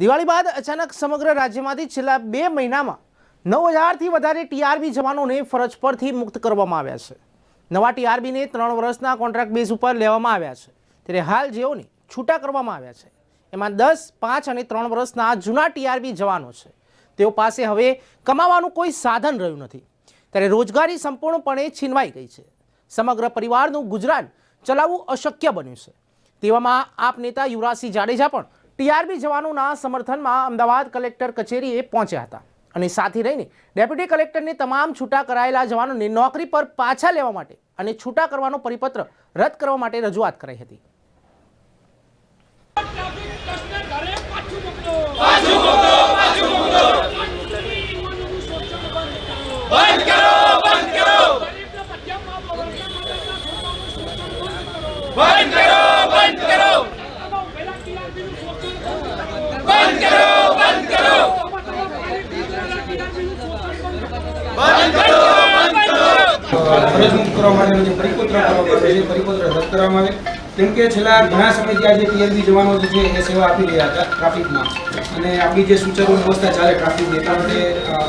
દિવાળી બાદ અચાનક સમગ્ર રાજ્યમાંથી છેલ્લા બે મહિનામાં નવ હજારથી વધારે ટીઆરબી જવાનોને ફરજ પરથી મુક્ત કરવામાં આવ્યા છે. નવા ટીઆરબીને ત્રણ વર્ષના કોન્ટ્રાક્ટ બેઝ ઉપર લેવામાં આવ્યા છે. ત્યારે હાલ જેઓને છૂટા કરવામાં આવ્યા છે, એમાં દસ, પાંચ અને ત્રણ વર્ષના જૂના ટીઆરબી જવાનો છે. તેઓ પાસે હવે કમાવાનું કોઈ સાધન રહ્યું નથી. ત્યારે રોજગારી સંપૂર્ણપણે છીનવાઈ ગઈ છે. સમગ્ર પરિવારનું ગુજરાન ચલાવવું અશક્ય બન્યું છે. તેવામાં આપ નેતા યુવરાજસિંહ જાડેજા પણ ટીઆરબી જવાનોના સમર્થનમાં અમદાવાદ કલેક્ટર કચેરીએ પહોંચ્યા હતા. અને સાથે રહીને ડેપ્યુટી કલેક્ટરને તમામ છૂટા કરાયેલા જવાનોને નોકરી પર પાછા લેવા માટે અને છૂટા કરવાનો પરિપત્ર રદ કરવા માટે રજૂઆત કરાઈ હતી. બંધ કરો બંધ કરો બંધ કરો બંધ કરો બંધ કરો બંધ કરો બંધ કરો બંધ કરો ફરજ મુક્ત કરવા માટેનો જે પરિપત્ર કરવામાં પરિપત્ર રદ કરવામાં આવે કેમ કે છેલ્લા ઘણા સમયથી આ જે ટીએલબી જવાનો જે છે, એ સેવા આપી રહ્યા હતા ટ્રાફિકમાં. અને આપણી જે સુચારુ વ્યવસ્થા ચાલે ટ્રાફિકની એટલા માટે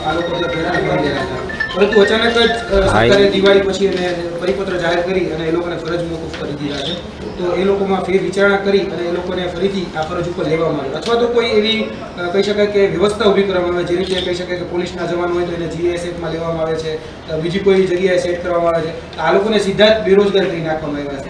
આ લોકો જે પ્રેરણા કરી રહ્યા હતા. પરંતુ અચાનક જ સરકારે દિવાળી પછી એને પરિપત્ર જાહેર કરી અને એ લોકોને ફરજ મોકૂફ કરી દીધા છે. તો એ લોકોમાં ફેર વિચારણા કરી અને એ લોકોને ફરીથી આ ફરજ ઉપર લેવામાં આવે અથવા તો કોઈ એવી કહી શકાય કે વ્યવસ્થા ઊભી કરવામાં આવે જે રીતે કહી શકાય કે પોલીસના જવાનો હોય તો એને જીએસએફમાં લેવામાં આવે છે બીજી કોઈ જગ્યાએ સેટ કરવામાં આવે છે. આ લોકોને સીધા જ બેરોજગાર કરી નાખવામાં આવ્યા છે.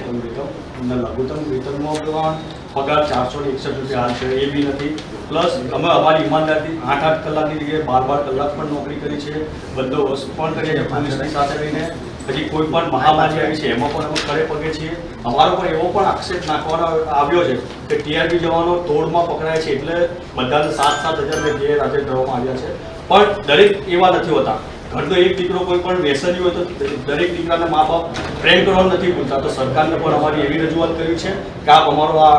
લઘુત્તમ વેતનમાં પણ પગાર ચારસો ને એકસઠ રૂપિયા હાલ છે. એ બી નથી. પ્લસ અમે અમારી ઈમાનદારથી આઠ આઠ કલાકની જગ્યાએ બાર બાર કલાક પણ નોકરી કરી છે. બંદોબસ્ત પણ કરીએ છીએ સાથે રહીને. પછી કોઈ પણ મહામારી આવી છે, એમાં પણ અમે ખડે પગે છીએ. અમારો પણ એવો પણ આક્ષેપ નાખવાનો આવ્યો છે કે ટીઆરબી જવાનો તોડમાં પકડાય છે એટલે બધાને સાત સાત હજાર જે રાજ્ય કરવામાં આવ્યા છે. પણ દરેક એવા નથી હોતા. ઘરનો એક દીકરો કોઈ પણ વ્યસની હોય તો દરેક દીકરાને મા બાપ પ્રેમ કરવા નથી ભૂલતા. તો સરકારને પણ અમારી એવી રજૂઆત કરી છે કે આપ અમારો આ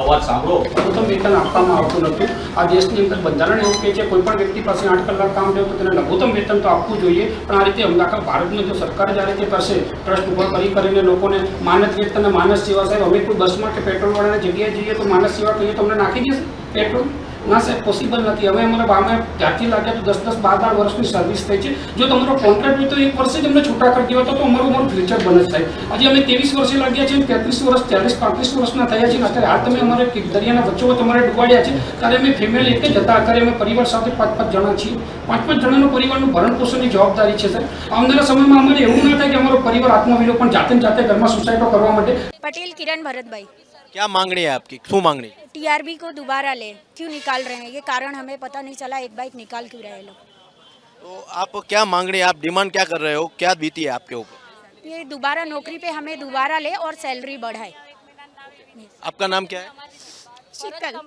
અવાજ સાંભળો. પ્રથમ વેતન આપવામાં આવતું નથી. આ દેશની અંદર બંધારણ એવું કહે છે, કોઈ પણ વ્યક્તિ પાસે આઠ કલાક કામ થયું તો તેને લઘુત્તમ વેતન તો આપવું જોઈએ. પણ આ રીતે આખા ભારતની જો સરકાર જ્યારે તે પાસે ટ્રસ્ટ ઊભો કરી કરીને લોકોને માનસ વેતન અને માનસ સેવા સાહેબ, અમે કોઈ બસમાં કે પેટ્રોલ વાળાની જગ્યાએ જઈએ તો માનસ સેવા કહીએ તો અમને નાખી દેશે? પેટ્રોલ? ના સાહેબ પોસિબલ નથી. હવે અમારે અમે ત્યારથી લાગે તો દસ દસ બાર બાર વર્ષની સર્વિસ થઈ છે. જો તમારો કોન્ટ્રાક્ટ હોય તો એક વર્ષે જ અમને છૂટા કરી દેવા. તો અમારું અમારું ફ્યુચર બને સાહેબ. આજે અમે ત્રેવીસ વર્ષે લાગ્યા છીએ તેત્રીસ વર્ષ ચાલીસ પાંત્રીસ વર્ષના થયા છે. અત્યારે હાલ તમે અમારે દરિયાના વચ્ચો તમારે ડૂબાડ્યા છે. ત્યારે અમે ફેમિલી એક જ હતા. અત્યારે અમે પરિવાર સાથે પાંચ પાંચ જણા છીએ. પાંચ પાંચ જણાનું પરિવારનું ભરણ પોષણની જવાબદારી છે સર આવનારા સમયમાં અમારે એવું ના થાય કે અમારો પરિવાર આત્મવિલોપન જાતે જાતે ઘરમાં સુસાઇડો કરવા માટે પટેલ કિરણ ભરતભાઈ. ક્યાં માંગણી આપકી? શું માંગણી? टीआरबी को दोबारा ले। क्यों निकाल रहे हैं? ये कारण हमें पता नहीं चला एक बाइक निकाल क्यों रहे लोग? तो आप क्या मांग रहे हैं? आप डिमांड क्या कर रहे हो? क्या बीती है आपके ऊपर? ये दोबारा नौकरी पे हमें दोबारा ले और सैलरी बढ़ाए। आपका नाम क्या है? शीतल।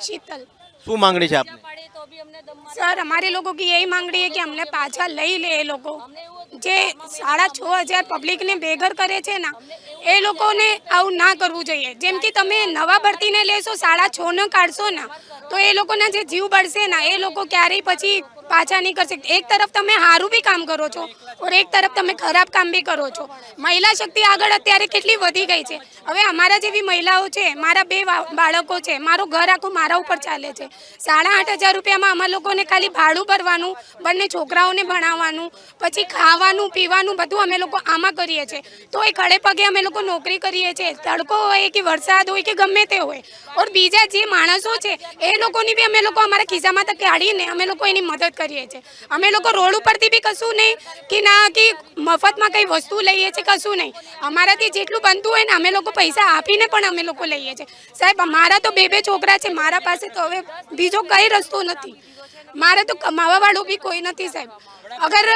शीतल। શું માંગણી છે આપની? સર અમારે લોકો કી यही માંગણી है કે અમને પાછા લઈ લે એ લોકો. જે સાડા છ હજાર પબ્લિકને બેઘર કરે છે ને એ લોકોને આવું ના કરવું જોઈએ. જેમ કે તમે નવા ભરતીને લેશો સાડા છનો કાઢશો ને તો એ લોકોના જે જીવ બળશે ને એ લોકો ક્યારેય પછી પાછા નહીં કરી શકતી એક તરફ તમે સારું બી કામ કરો છો ઓર એક તરફ તમે ખરાબ કામ બી કરો છો. મહિલા શક્તિ આગળ અત્યારે કેટલી વધી ગઈ છે. હવે અમારા જેવી મહિલાઓ છે, મારા બે બાળકો છે, મારું ઘર આખું મારા ઉપર ચાલે છે. સાડા આઠ હજાર રૂપિયામાં અમારા લોકોને ખાલી ભાડું ભરવાનું, બંને છોકરાઓને ભણાવવાનું, પછી ખાવાનું, પીવાનું બધું અમે લોકો આમાં કરીએ છીએ. તો એ ખડે પગે અમે લોકો નોકરી કરીએ છીએ. તડકો હોય કે વરસાદ હોય કે ગમે તે હોય. ઓર બીજા જે માણસો છે, એ લોકોની બી અમે લોકો અમારા ખિસ્સામાં તો કાઢીને અમે લોકો એની મદદ કરીએ છીએ. અમે લોકો રોડ ઉપરથી બી કશું નહીં કે ના, કે મફતમાં કંઈ વસ્તુ લઈએ છીએ, કશું નહીં. અમારાથી જેટલું બનતું હોય ને, અમે લોકો પૈસા આપીને પણ અમે લોકો લઈએ છીએ. સાહેબ મારા તો બે બે છોકરા છે, મારા પાસે તો હવે બીજો કઈ રસ્તો નથી. મારે તો કમાવા વાળું બી કોઈ નથી સાહેબ. અગર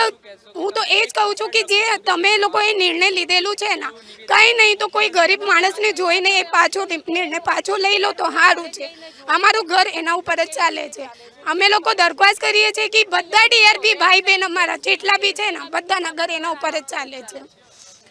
હું તો એ જ કહું છું કે જે તમે લોકોએ નિર્ણય લીધેલું છે ને, કંઈ નહીં તો કોઈ ગરીબ માણસને જોઈને એ પાછો નિર્ણય પાછો લઈ લો તો સારું છે. અમારું ઘર એના ઉપર જ ચાલે છે. અમે લોકો દરખાસ્ત કરીએ છીએ કે બધા ડીઆરબી ભાઈ બહેન અમારા જેટલા બી છે ને, બધાના ઘર એના ઉપર જ ચાલે છે.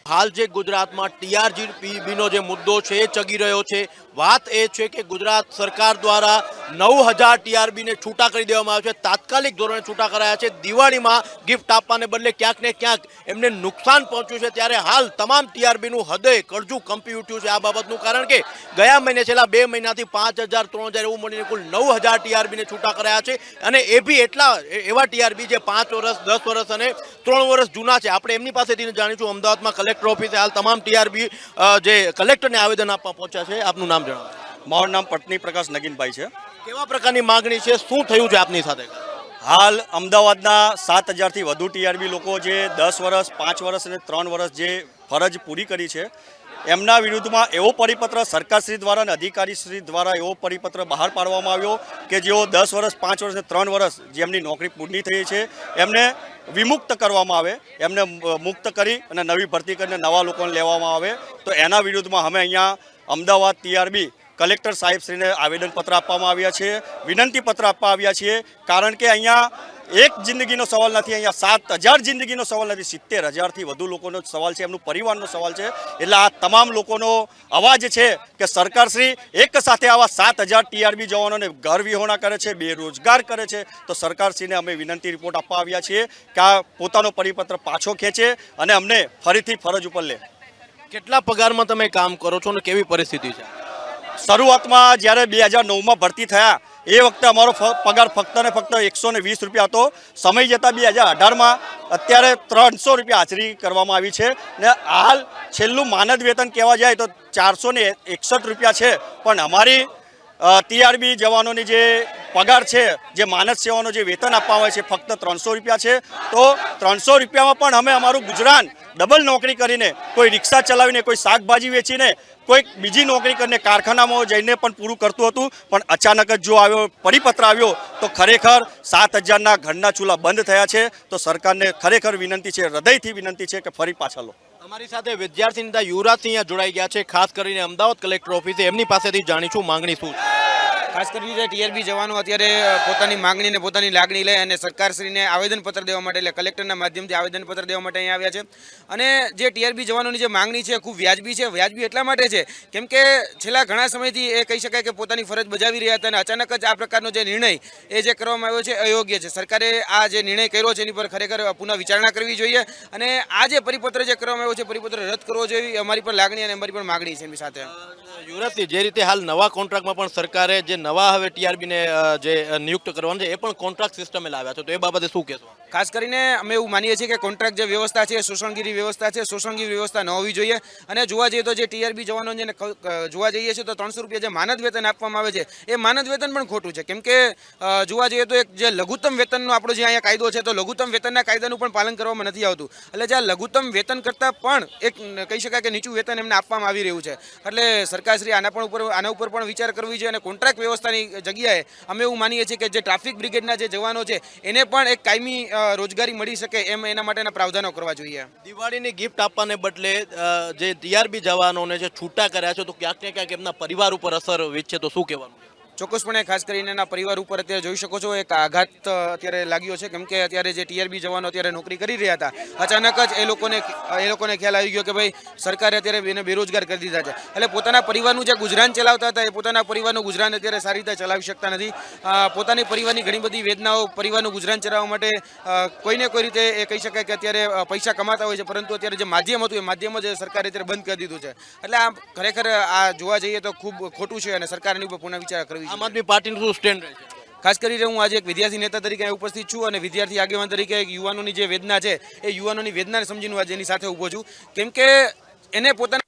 હાલ જે ગુજરાતમાં ટીઆરજીબીનો જે મુદ્દો છે એ ચગી રહ્યો છે. વાત એ છે કે ગુજરાત સરકાર દ્વારા નવ હજાર ટીઆરબીને છૂટા કરી દેવામાં આવ્યા છે. તાત્કાલિક ધોરણે છૂટા કરાયા છે. દિવાળીમાં ગિફ્ટ આપવાને બદલે ક્યાંક ને ક્યાંક એમને નુકસાન પહોંચ્યું છે. ત્યારે હાલ તમામ ટીઆરબીનું હૃદય કળજું કંપી ઉઠ્યું છે આ બાબતનું. કારણ કે ગયા મહિને છેલ્લા બે મહિનાથી પાંચ હજાર, ત્રણ હજાર એવું મળીને કુલ નવ હજાર ટીઆરબીને છૂટા કરાયા છે. અને એ બી એટલા એવા ટીઆરબી જે પાંચ વર્ષ, દસ વર્ષ અને ત્રણ વર્ષ જૂના છે. આપણે એમની પાસેથી જાણીશું. અમદાવાદમાં કલેક્ટર ઓફિસે હાલ તમામ ટીઆરબી જે કલેક્ટરને આવેદન આપવા પહોંચ્યા છે આપનું નામ જણાવો. મારું નામ પટની પ્રકાશ નગીનભાઈ છે. કેવા પ્રકારની માગણી છે? શું થયું છે આપની સાથે? હાલ અમદાવાદના સાત હજારથી વધુ ટીઆરબી લોકો જે દસ વર્ષ પાંચ વર્ષ અને ત્રણ વર્ષ જે ફરજ પૂરી કરી છે એમના વિરુદ્ધમાં એવો પરિપત્ર સરકારશ્રી દ્વારા અને અધિકારીશ્રી દ્વારા એવો પરિપત્ર બહાર પાડવામાં આવ્યો કે જેઓ દસ વર્ષ, પાંચ વર્ષ અને ત્રણ વર્ષ જેમની નોકરી પૂર્ણ થઈ છે, એમને વિમુક્ત કરવામાં આવે, એમને મુક્ત કરી અને નવી ભરતી કરીને નવા લોકોને લેવામાં આવે. તો એના વિરુદ્ધમાં અમે અહીંયા અમદાવાદ ટીઆરબી કલેક્ટર સાહેબશ્રીને આવેદનપત્ર આપવામાં આવ્યા છે વિનંતી પત્ર આપવા આવ્યા છીએ, કારણ કે અહીંયા એક જિંદગીનો સવાલ નથી, અહીંયા સાત હજાર જિંદગીનો સવાલ નથી, સિત્તેર હજારથી વધુ લોકોનો સવાલ છે, એમનું પરિવારનો સવાલ છે, એટલે આ તમામ લોકોનો અવાજ છે કે સરકારશ્રી એક સાથે આવા સાત હજાર ટીઆરબી જવાનોને ઘર વિહોણા કરે છે, બેરોજગાર કરે છે, તો સરકારશ્રીને અમે વિનંતી રિપોર્ટ આપવા આવ્યા છીએ કે આ પોતાનો પરિપત્ર પાછો ખેંચે અને અમને ફરીથી ફરજ ઉપર લે. કેટલા પગારમાં તમે કામ કરો છો અને કેવી પરિસ્થિતિ છે? શરૂઆતમાં જ્યારે બે હજાર નવમાં ભરતી થયા, એ વખતે અમારો પગાર ફક્ત ને ફક્ત એકસો ને વીસ રૂપિયા હતો. સમય જતાં બે હજાર અઢારમાં અત્યારે ત્રણસો રૂપિયા હાજરી કરવામાં આવી છે ને હાલ છેલ્લું માનદ વેતન કહેવા જાય તો ચારસો એકસઠ રૂપિયા છે. પણ અમારી ટીઆરબી જવાનોની જે પગાર છે, જે માનસ સેવાનો જે વેતન આપવામાં આવે છે, ફક્ત ત્રણસો રૂપિયા છે, તો ત્રણસો રૂપિયામાં પણ અમે અમારું ગુજરાન ડબલ નોકરી કરીને કોઈ રિક્ષા ચલાવીને, કોઈ શાકભાજી વેચીને કોઈક બીજી નોકરી કરીને કારખાનામાં જઈને પણ પૂરું કરતું હતું. પણ અચાનક જ જો આવ્યો, પરિપત્ર આવ્યો, તો ખરેખર સાત હજારના ઘરના ચૂલા બંધ થયા છે. તો સરકારને ખરેખર વિનંતી છે, હૃદયથી વિનંતી છે કે ફરી પાછા લો. અમારી સાથે વિદ્યાર્થી નેતા યુવરાજસિંહ જોડાઈ ગયા છે. ખાસ કરીને અમદાવાદ કલેક્ટર ઓફિસે એમની પાસેથી જાણીશું માંગણી શું છે. ખાસ કરીને જે ટીઆરબી જવાનો અત્યારે પોતાની માંગણીને પોતાની લાગણી લઈ અને સરકારશ્રીને આવેદનપત્ર દેવા માટે, એટલે કલેક્ટરના માધ્યમથી આવેદનપત્ર દેવા માટે અહીંયા આવ્યા છે. અને જે ટીઆરબી જવાનોની જે માંગણી છે, ખૂબ વ્યાજબી છે. વ્યાજબી એટલા માટે છે, કેમ કે છેલ્લા ઘણા સમયથી એ કહી શકાય કે પોતાની ફરજ બજાવી રહ્યા હતા અને અચાનક જ આ પ્રકારનો જે નિર્ણય એ જે કરવામાં આવ્યો છે, અયોગ્ય છે. સરકારે આ જે નિર્ણય કર્યો છે, એની પર ખરેખર પુનઃ વિચારણા કરવી જોઈએ અને આ જે પરિપત્ર જે કરવામાં આવ્યો છે, પરિપત્ર રદ કરવો જોઈએ અમારી પણ લાગણી અને અમારી પણ માગણી છે એની સાથે. યુવરાજસિંહ, જે રીતે હાલ નવા કોન્ટ્રાક્ટમાં પણ સરકારે જે નવા હવે ટીઆરબીને જે નિયુક્ત કરવાનું છે, એ પણ કોન્ટ્રાક્ટ સિસ્ટમે લાવ્યા છે. તો એ બાબતે શું કહેશો? ખાસ કરીને અમે એવું માનીએ છીએ કે કોન્ટ્રાક્ટ જે વ્યવસ્થા છે, શોષણગીરી વ્યવસ્થા છે, શોષણગીરી વ્યવસ્થા ન હોવી જોઈએ. અને જોવા જઈએ તો જે ટીઆરબી જવાનો જેને જોવા જઈએ છીએ તો ત્રણસો રૂપિયા જે માનદ વેતન આપવામાં આવે છે, એ માનદ વેતન પણ ખોટું છે. કેમ કે જોવા જઈએ તો એક જે લઘુત્તમ વેતનનો આપણો જે અહીંયા કાયદો છે, તો લઘુત્તમ વેતનના કાયદાનું પણ પાલન કરવામાં નથી આવતું. એટલે જે આ લઘુત્તમ વેતન કરતાં પણ એક, કહી શકાય કે નીચું વેતન એમને આપવામાં આવી રહ્યું છે. એટલે સરકારશ્રી આના પણ ઉપર, આના ઉપર પણ વિચાર કરવી જોઈએ અને કોન્ટ્રાક્ટ વ્યવસ્થાની જગ્યાએ અમે એવું માનીએ છીએ કે જે ટ્રાફિક બ્રિગેડના જે જવાનો છે, એને પણ એક કાયમી રોજગારી મળી શકે એમ એના માટેના પ્રાવધાનો કરવા જોઈએ. દિવાળીની ગિફ્ટ આપવાને બદલે જે ટીઆરબી જવાનોને જે છૂટા કર્યા છે, તો ક્યાંક ને ક્યાંક એમના પરિવાર ઉપર અસર વીતશે તો શું કહેવાનું? ચોક્કસપણે ખાસ કરીને એના પરિવાર ઉપર અત્યારે જોઈ શકો છો, એક આઘાત અત્યારે લાગ્યો છે. કેમ કે અત્યારે જે ટીઆરબી જવાનો અત્યારે નોકરી કરી રહ્યા હતા, અચાનક જ એ લોકોને એ લોકોને ખ્યાલ આવી ગયો કે ભાઈ, સરકારે અત્યારે એને બેરોજગાર કરી દીધા છે. એટલે પોતાના પરિવારનું જે ગુજરાન ચલાવતા હતા, એ પોતાના પરિવારનું ગુજરાન અત્યારે સારી રીતે ચલાવી શકતા નથી. પોતાની પરિવારની ઘણી બધી વેદનાઓ પરિવારનું ગુજરાન ચલાવવા માટે કોઈને કોઈ રીતે એ કહી શકાય કે અત્યારે પૈસા કમાતા હોય છે, પરંતુ અત્યારે જે માધ્યમ હતું, એ માધ્યમ જ સરકારે અત્યારે બંધ કરી દીધું છે. એટલે આ ખરેખર આ જોવા જઈએ તો ખૂબ ખોટું છે અને સરકારની ઉપર પુનઃ વિચાર કરવી આમ આદમી પાર્ટીનું શું સ્ટેન્ડ રહેશે ખાસ કરીને હું આજે એક વિદ્યાર્થી નેતા તરીકે ઉપસ્થિત છું અને વિદ્યાર્થી આગેવાન તરીકે એક યુવાનોની જે વેદના છે, એ યુવાનોની વેદનાને સમજીને હું આજે એની સાથે ઊભો છું. કેમ કે એને પોતાના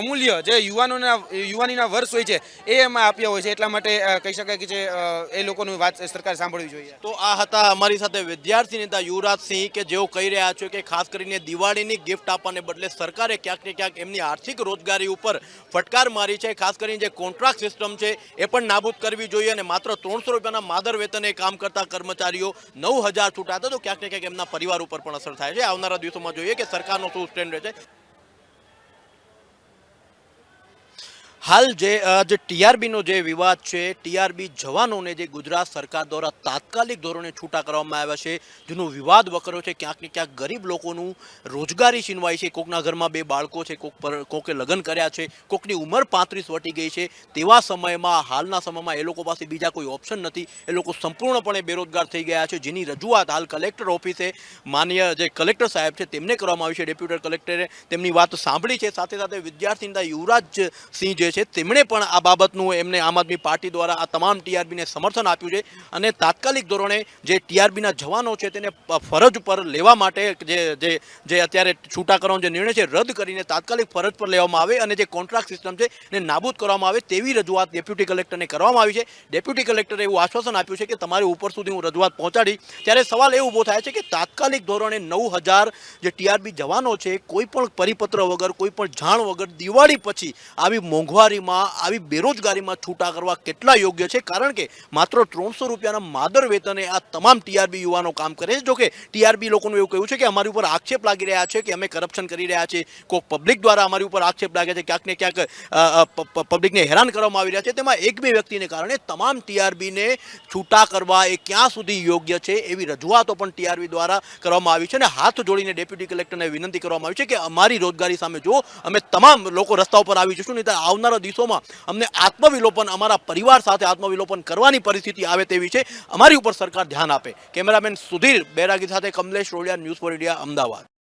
અમૂલ્ય જે યુવાનોના, યુવાનીના વર્ષ હોય છે, એ એમાં આપ્યા હોય છે. એટલા માટે કહી શકાય કે એ લોકોની વાત સરકાર સાંભળવી જોઈએ. તો આ હતા અમારી સાથે વિદ્યાર્થી નેતા યુવરાજસિંહ કે જેઓ કહી રહ્યા છે કે ખાસ કરીને દિવાળીની ગિફ્ટ આપવાને બદલે સરકારે ક્યાંક ને ક્યાંક એમની આર્થિક રોજગારી ઉપર ફટકાર મારી છે. ખાસ કરીને જે કોન્ટ્રાક્ટ સિસ્ટમ છે, એ પણ નાબૂદ કરવી જોઈએ અને માત્ર ત્રણસો રૂપિયાના માદર વેતને કામ કરતા કર્મચારીઓ નવ હજાર છૂટા હતા. તો ક્યાંક ને ક્યાંક એમના પરિવાર ઉપર પણ અસર થાય છે. આવનારા દિવસોમાં જોઈએ કે સરકારનો શું સ્ટેન્ડ રહે છે. હાલ જે જે ટીઆરબીનો જે વિવાદ છે, ટીઆરબી જવાનોને જે ગુજરાત સરકાર દ્વારા તાત્કાલિક ધોરણે છૂટા કરવામાં આવ્યા છે, જેનો વિવાદ વકર્યો છે, ક્યાંક ને ક્યાંક ગરીબ લોકોનું રોજગારી છીનવાય છે, કોકના ઘરમાં બે બાળકો છે, કોક પર, કોકે લગ્ન કર્યા છે, કોકની ઉંમર પાંત્રીસ વટી ગઈ છે, તેવા સમયમાં, હાલના સમયમાં એ લોકો પાસે બીજા કોઈ ઓપ્શન નથી, એ લોકો સંપૂર્ણપણે બેરોજગાર થઈ ગયા છે, જેની રજૂઆત હાલ કલેક્ટર ઓફિસે માન્ય જે કલેક્ટર સાહેબ છે, તેમને કરવામાં આવી છે, ડેપ્યુટી કલેક્ટરે તેમની વાત સાંભળી છે, સાથે સાથે વિદ્યાર્થી યુવરાજસિંહ યુવરાજ સિંહ જે છે તેમણે પણ આ બાબતનું એમને આમ આદમી પાર્ટી દ્વારા આ તમામ ટીઆરબીને સમર્થન આપ્યું છે અને તાત્કાલિક ધોરણે જે ટીઆરબીના જવાનો છે તેને ફરજ પર લેવા માટે જે જે જે અત્યારે છૂટા કરવાનો જે નિર્ણય છે રદ કરીને તાત્કાલિક ફરજ પર લેવામાં આવે અને જે કોન્ટ્રાક્ટ સિસ્ટમ છે એને નાબૂદ કરવામાં આવે તેવી રજૂઆત ડેપ્યુટી કલેક્ટરને કરવામાં આવી છે. ડેપ્યુટી કલેક્ટરે એવું આશ્વાસન આપ્યું છે કે તમારી ઉપર સુધી હું રજૂઆત પહોંચાડી. ત્યારે સવાલ એ ઊભો થાય છે કે તાત્કાલિક ધોરણે નવ હજાર જે ટીઆરબી જવાનો છે કોઈ પણ પરિપત્ર વગર, કોઈ પણ જાણ વગર દિવાળી પછી આવી મોંઘવારીમાં આવી બેરોજગારીમાં છૂટા કરવા કેટલા યોગ્ય છે? કારણ કે માત્ર ત્રણસો રૂપિયાના માદર વેતને આ તમામ ટીઆરબી યુવાનો કામ કરે છે. જોકે ટીઆરબી લોકોનું એવું કહ્યું છે કે અમારી ઉપર આક્ષેપ લાગી રહ્યા છે કે અમે કરપ્શન કરી રહ્યા છીએ કોઈક પબ્લિક દ્વારા અમારી ઉપર આક્ષેપ લાગે છે. ક્યાંક ને ક્યાંક પબ્લિકને હેરાન કરવામાં આવી રહ્યા છે. તેમાં એક બે વ્યક્તિને કારણે તમામ ટીઆરબીને છૂટા કરવા એ ક્યાં સુધી યોગ્ય છે એવી રજૂઆતો પણ ટીઆરબી દ્વારા કરવામાં આવી છે. અને હાથ જોડીને ડેપ્યુટી કલેક્ટરને વિનંતી કરવામાં આવી છે કે અમારી રોજગારી સામે જો અમે તમામ લોકો રસ્તા ઉપર આવી જશું, નહીં તો આવનારા દિવસોમાં અમને આત્મવિલોપન, અમારા પરિવાર સાથે આત્મવિલોપન કરવાની પરિસ્થિતિ આવે તેવી છે. અમારી ઉપર સરકાર ધ્યાન આપે. કેમેરામેન સુધીર બેરાગી સાથે Kamlesh Rodiya, news for India, Ahmedabad.